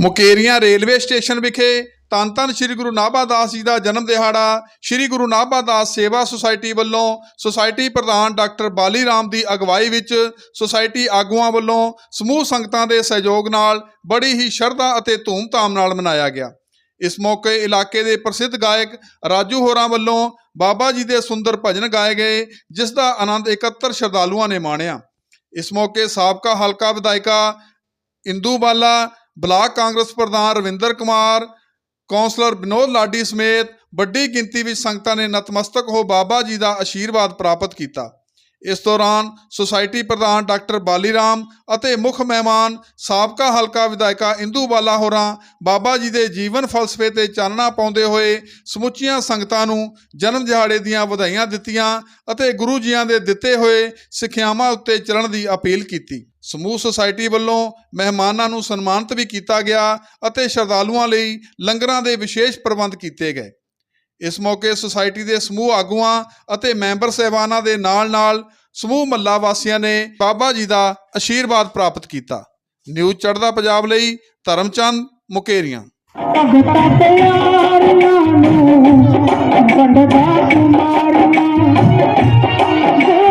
Mukerian railway station ਵਿਖੇ ਧੰਨ ਧੰਨ ਸ੍ਰੀ ਗੁਰੂ ਨਾਭਾ ਦਾਸ ਜੀ ਦਾ ਜਨਮ ਦਿਹਾੜਾ, ਸ੍ਰੀ ਗੁਰੂ ਨਾਭਾ ਦਾਸ ਸੇਵਾ ਸੁਸਾਇਟੀ ਵੱਲੋਂ ਸੁਸਾਇਟੀ ਪ੍ਰਧਾਨ ਡਾਕਟਰ ਬਾਲੀ ਰਾਮ ਦੀ ਅਗਵਾਈ ਵਿੱਚ ਸੁਸਾਇਟੀ ਆਗੂਆਂ ਵੱਲੋਂ ਸਮੂਹ ਸੰਗਤਾਂ ਦੇ ਸਹਿਯੋਗ ਨਾਲ ਬੜੀ ਹੀ ਸ਼ਰਧਾ ਅਤੇ ਧੂਮਧਾਮ ਨਾਲ ਮਨਾਇਆ ਗਿਆ। ਇਸ ਮੌਕੇ ਇਲਾਕੇ ਦੇ ਪ੍ਰਸਿੱਧ ਗਾਇਕ ਰਾਜੂ ਹੋਰਾਂ ਵੱਲੋਂ ਬਾਬਾ ਜੀ ਦੇ ਸੁੰਦਰ ਭਜਨ ਗਾਏ ਗਏ, ਜਿਸ ਦਾ ਆਨੰਦ 71 ਸ਼ਰਧਾਲੂਆਂ ਨੇ ਮਾਣਿਆ। ਇਸ ਮੌਕੇ ਸਾਬਕਾ ਹਲਕਾ ਵਿਧਾਇਕਾ ਇੰਦੂ ਬਾਲਾ ਬਲਾਕ ਕਾਂਗਰਸ ਪ੍ਰਧਾਨ ਰਵਿੰਦਰ ਕੁਮਾਰ, ਕੌਂਸਲਰ ਵਿਨੋਦ ਲਾਡੀ ਸਮੇਤ ਵੱਡੀ ਗਿਣਤੀ ਵਿੱਚ ਸੰਗਤਾਂ ਨੇ ਨਤਮਸਤਕ ਹੋ ਬਾਬਾ ਜੀ ਦਾ ਆਸ਼ੀਰਵਾਦ ਪ੍ਰਾਪਤ ਕੀਤਾ। ਇਸ ਦੌਰਾਨ ਸੁਸਾਇਟੀ ਪ੍ਰਧਾਨ ਡਾਕਟਰ ਬਾਲੀ ਰਾਮ ਅਤੇ ਮੁੱਖ ਮਹਿਮਾਨ ਸਾਬਕਾ ਹਲਕਾ ਵਿਧਾਇਕਾ ਇੰਦੂ ਬਾਲਾ ਹੋਰਾਂ ਬਾਬਾ ਜੀ ਦੇ ਜੀਵਨ ਫਲਸਫੇ ਤੇ ਚਾਨਣਾ ਪਾਉਂਦੇ ਹੋਏ ਸਮੁੱਚੀਆਂ ਸੰਗਤਾਂ ਨੂੰ ਜਨਮ ਦਿਹਾੜੇ ਦੀਆਂ ਵਧਾਈਆਂ ਦਿੱਤੀਆਂ ਅਤੇ ਗੁਰੂ ਜੀਆਂ ਦੇ ਦਿੱਤੇ ਹੋਏ ਸਿੱਖਿਆਵਾਂ ਉੱਤੇ ਚੱਲਣ ਦੀ ਅਪੀਲ ਕੀਤੀ। ਸਮੂਹ ਸੁਸਾਇਟੀ ਵੱਲੋਂ ਮਹਿਮਾਨਾਂ ਨੂੰ ਸਨਮਾਨਿਤ ਵੀ ਕੀਤਾ ਗਿਆ ਅਤੇ ਸ਼ਰਧਾਲੂਆਂ ਲਈ ਲੰਗਰਾਂ ਦੇ ਵਿਸ਼ੇਸ਼ ਪ੍ਰਬੰਧ ਕੀਤੇ ਗਏ। ਇਸ ਮੌਕੇ ਸੁਸਾਇਟੀ ਦੇ ਸਮੂਹ ਆਗੂਆਂ ਅਤੇ ਮੈਂਬਰ ਸਹਿਬਾਨਾਂ ਦੇ ਨਾਲ-ਨਾਲ ਸਮੂਹ ਮੱਲਾ ਵਾਸੀਆਂ ਨੇ ਬਾਬਾ ਜੀ ਦਾ ਆਸ਼ੀਰਵਾਦ ਪ੍ਰਾਪਤ ਕੀਤਾ। ਨਿਊਜ਼ ਚੜਦਾ ਪੰਜਾਬ ਲਈ ਧਰਮਚੰਦ ਮੁਕੇਰੀਆਂ। ਨੂੰ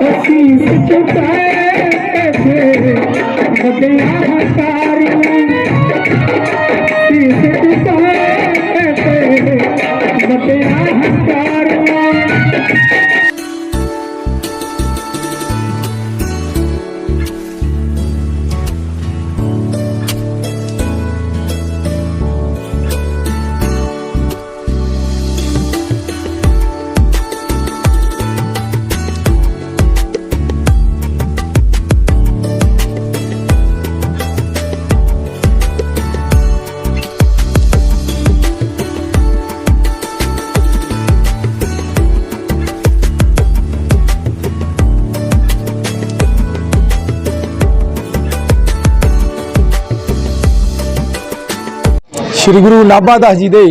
ا کي سيت کي پئي ਸ੍ਰੀ ਗੁਰੂ ਨਾਭਾ ਦਾਸ ਜੀ ਦੇ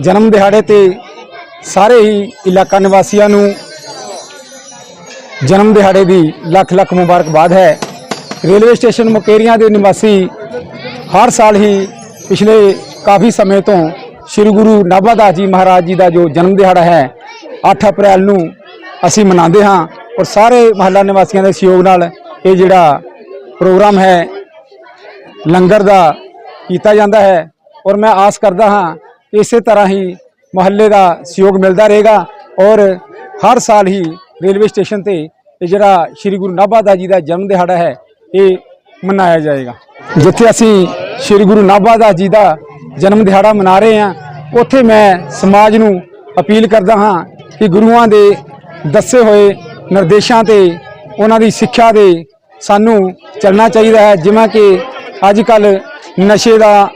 ਜਨਮ ਦਿਹਾੜੇ ਤੇ ਸਾਰੇ ਹੀ ਇਲਾਕਾ ਨਿਵਾਸੀਆਂ ਨੂੰ ਜਨਮ ਦਿਹਾੜੇ ਦੀ ਲੱਖ ਲੱਖ ਮੁਬਾਰਕਬਾਦ ਹੈ। ਰੇਲਵੇ ਸਟੇਸ਼ਨ ਮੁਕੇਰੀਆਂ ਦੇ ਨਿਵਾਸੀ ਹਰ ਸਾਲ ਹੀ ਪਿਛਲੇ ਕਾਫੀ ਸਮੇਂ ਤੋਂ ਸ੍ਰੀ ਗੁਰੂ ਨਾਭਾ ਦਾਸ ਜੀ ਮਹਾਰਾਜ ਜੀ ਦਾ ਜੋ ਜਨਮ ਦਿਹਾੜਾ ਹੈ 8 ਅਪ੍ਰੈਲ ਨੂੰ ਅਸੀਂ ਮਨਾਉਂਦੇ ਹਾਂ ਔਰ ਸਾਰੇ ਮਹੱਲਾ ਨਿਵਾਸੀਆਂ ਦੇ ਸਹਿਯੋਗ ਨਾਲ ਇਹ ਜਿਹੜਾ ਪ੍ਰੋਗਰਾਮ ਹੈ, ਲੰਗਰ ਦਾ ਕੀਤਾ ਜਾਂਦਾ ਹੈ। ਔਰ ਮੈਂ ਆਸ ਕਰਦਾ ਹਾਂ ਕਿ ਇਸੇ ਤਰ੍ਹਾਂ ਹੀ ਮਹੱਲੇ ਦਾ ਸਹਿਯੋਗ ਮਿਲਦਾ ਰਹੇਗਾ ਔਰ ਹਰ ਸਾਲ ਹੀ ਰੇਲਵੇ ਸਟੇਸ਼ਨ ਤੇ ਇਹ ਜਿਹੜਾ ਸ੍ਰੀ ਗੁਰੂ ਨਾਭਾ ਦਾਸ ਜੀ ਦਾ ਜਨਮ ਦਿਹਾੜਾ ਹੈ, ਇਹ ਮਨਾਇਆ ਜਾਏਗਾ। ਜਿੱਥੇ ਅਸੀਂ ਸ੍ਰੀ ਗੁਰੂ ਨਾਭਾ ਦਾਸ ਜੀ ਦਾ ਜਨਮ ਦਿਹਾੜਾ ਮਨਾ ਰਹੇ ਹਾਂ, ਉੱਥੇ ਮੈਂ ਸਮਾਜ ਨੂੰ ਅਪੀਲ ਕਰਦਾ ਹਾਂ ਕਿ ਗੁਰੂਆਂ ਦੇ ਦੱਸੇ ਹੋਏ ਨਿਰਦੇਸ਼ਾਂ ਤੇ ਉਹਨਾਂ ਦੀ ਸਿੱਖਿਆ ਦੇ ਸਾਨੂੰ ਚੱਲਣਾ ਚਾਹੀਦਾ ਹੈ, ਜਿਵੇਂ ਕਿ ਅੱਜ ਕੱਲ ਨਸ਼ੇ ਦਾ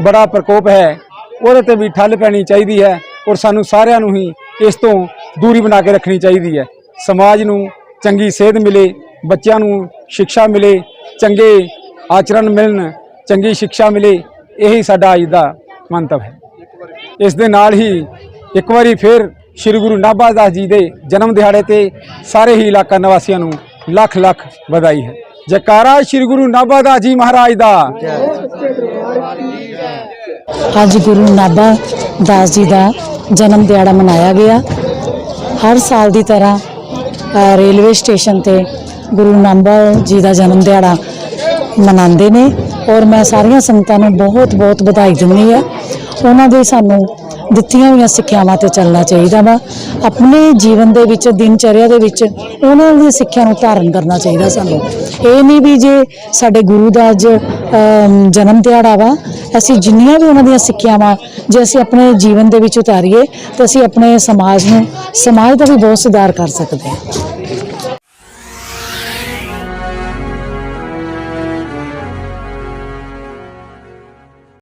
ਬੜਾ ਪ੍ਰਕੋਪ ਹੈ। ਉਹਦੇ ਤੇ ਵੀ ਠੱਲ ਪੈਣੀ ਚਾਹੀਦੀ ਹੈ ਔਰ ਸਾਨੂੰ ਸਾਰਿਆਂ ਨੂੰ ਹੀ ਇਸ ਤੋਂ ਦੂਰੀ ਬਣਾ ਕੇ ਰੱਖਣੀ ਚਾਹੀਦੀ ਹੈ। ਸਮਾਜ ਨੂੰ ਚੰਗੀ ਸਿਹਤ ਮਿਲੇ, ਬੱਚਿਆਂ ਨੂੰ ਸਿੱਖਿਆ ਮਿਲੇ, ਚੰਗੇ ਆਚਰਣ ਮਿਲਣ, ਚੰਗੀ ਸਿੱਖਿਆ ਮਿਲੇ, ਇਹੀ ਸਾਡਾ ਅੱਜ ਦਾ ਮੰਤਵ ਹੈ। ਇਸ ਦੇ ਨਾਲ ਹੀ ਇੱਕ ਵਾਰੀ ਫਿਰ ਸ੍ਰੀ ਗੁਰੂ ਨਾਭਾ ਦਾਸ ਜੀ ਦੇ ਜਨਮ ਦਿਹਾੜੇ ਤੇ ਸਾਰੇ ਹੀ ਇਲਾਕਾ ਨਿਵਾਸੀਆਂ ਨੂੰ ਲੱਖ ਲੱਖ ਵਧਾਈ ਹੈ। ਜੈਕਾਰਾ ਸ੍ਰੀ ਗੁਰੂ ਨਾਭਾ ਦਾਸ ਜੀ ਮਹਾਰਾਜ ਦਾ। ਅੱਜ ਗੁਰੂ ਨਾਭਾ ਦਾਸ ਜੀ ਦਾ ਜਨਮ ਦਿਹਾੜਾ ਮਨਾਇਆ ਗਿਆ। ਹਰ ਸਾਲ ਦੀ ਤਰ੍ਹਾਂ ਰੇਲਵੇ ਸਟੇਸ਼ਨ ਤੇ ਗੁਰੂ ਨਾਭਾ ਜੀ ਦਾ ਜਨਮ ਦਿਹਾੜਾ ਮਨਾਉਂਦੇ ਨੇ ਔਰ ਮੈਂ ਸਾਰੀਆਂ ਸੰਗਤਾਂ ਨੂੰ ਬਹੁਤ ਬਹੁਤ ਵਧਾਈ ਦਿੰਦੀ ਆ ਉਹਨਾਂ ਦੇ ਸਾਨੂੰ ਦਿੱਤੀਆਂ ਹੋਈਆਂ ਸਿੱਖਿਆਵਾਂ ਤੇ ਚੱਲਣਾ ਚਾਹੀਦਾ ਵਾ। ਆਪਣੇ ਜੀਵਨ ਦੇ ਵਿੱਚ ਦਿਨਚਰਿਆ ਦੇ ਵਿੱਚ ਉਹਨਾਂ ਦੀ ਸਿੱਖਿਆ ਨੂੰ ਧਾਰਨ ਕਰਨਾ ਚਾਹੀਦਾ ਸਾਨੂੰ। ਇਹ ਨਹੀਂ ਵੀ ਜੇ ਸਾਡੇ ਗੁਰੂ ਦਾ ਅੱਜ ਜਨਮ ਦਿਹਾੜਾ ਵਾ। ਅਸੀਂ ਜਿੰਨੀਆਂ ਵੀ ਉਹਨਾਂ ਦੀਆਂ ਸਿੱਖਿਆਵਾਂ ਜੇ ਅਸੀਂ ਆਪਣੇ ਜੀਵਨ ਦੇ ਵਿੱਚ ਉਤਾਰੀਏ, ਤਾਂ ਅਸੀਂ ਆਪਣੇ ਸਮਾਜ ਨੂੰ, ਸਮਾਜ ਦਾ ਵੀ ਬਹੁਤ ਸੁਧਾਰ ਕਰ ਸਕਦੇ ਹਾਂ।